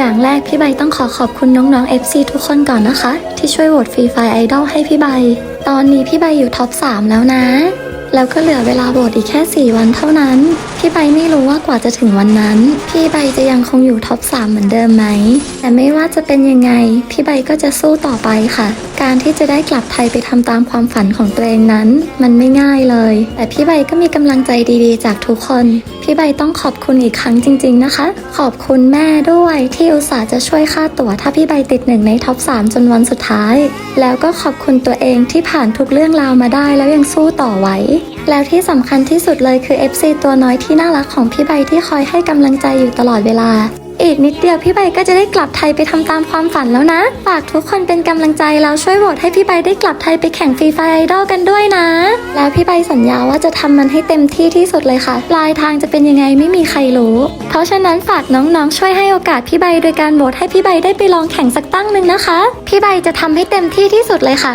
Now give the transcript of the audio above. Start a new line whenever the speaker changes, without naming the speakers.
อย่างแรกพี่ใบต้องขอขอบคุณน้องๆ FC ทุกคนก่อนนะคะ ที่ช่วยโหวตฟรีไฟไอดอลให้พี่ใบ ตอนนี้พี่ใบอยู่ท็อป 3 แล้วนะ แล้วก็เหลือเวลาโหวตอีกแค่ 4 วันเท่านั้น พี่ใบไม่รู้ว่ากว่าจะถึงวันนั้น พี่ใบจะยังคงอยู่ท็อป 3 เหมือนเดิมไหม แต่ไม่ว่าจะเป็นยังไง พี่ใบก็จะสู้ต่อไปค่ะ การที่จะได้กลับไทยไปทำตามความฝันของตัวเองนั้น มันไม่ง่ายเลย แต่พี่ใบก็มีกำลังใจดีๆ จากทุกคน พี่ใบต้องขอบคุณอีกครั้งจริง ๆนะคะ ขอบคุณแม่ด้วยที่อุตส่าห์จะช่วยค่าตั๋วถ้าพี่ใบติดหนึ่งในท็อป 3 จนวันสุดท้าย แล้วก็ขอบคุณตัวเองที่ผ่านทุกเรื่องราวมาได้แล้วยังสู้ต่อไหว แล้วที่สำคัญที่สุดเลยคือ FC ตัวน้อยที่น่ารักของพี่ใบที่คอยให้กำลังใจอยู่ตลอดเวลา อีกนิดเดียวพี่ใบก็จะได้กลับไทยไปทำตามความฝันแล้วนะ ฝากทุกคนเป็นกำลังใจแล้วช่วยโหวตให้พี่ใบได้กลับไทยไปแข่งฟรีไฟไอดอลกันด้วยนะ แล้วพี่ใบสัญญาว่าจะทำมันให้เต็มที่ที่สุดเลยค่ะปลายทางจะเป็นยังไงไม่มีใครรู้ เพราะฉะนั้นฝากน้องๆ ช่วยให้โอกาสพี่ใบโดยการโหวตให้พี่ใบได้ไปลองแข่งสักตั้งหนึ่งนะคะ พี่ใบจะทำให้เต็มที่ที่สุดเลยค่ะ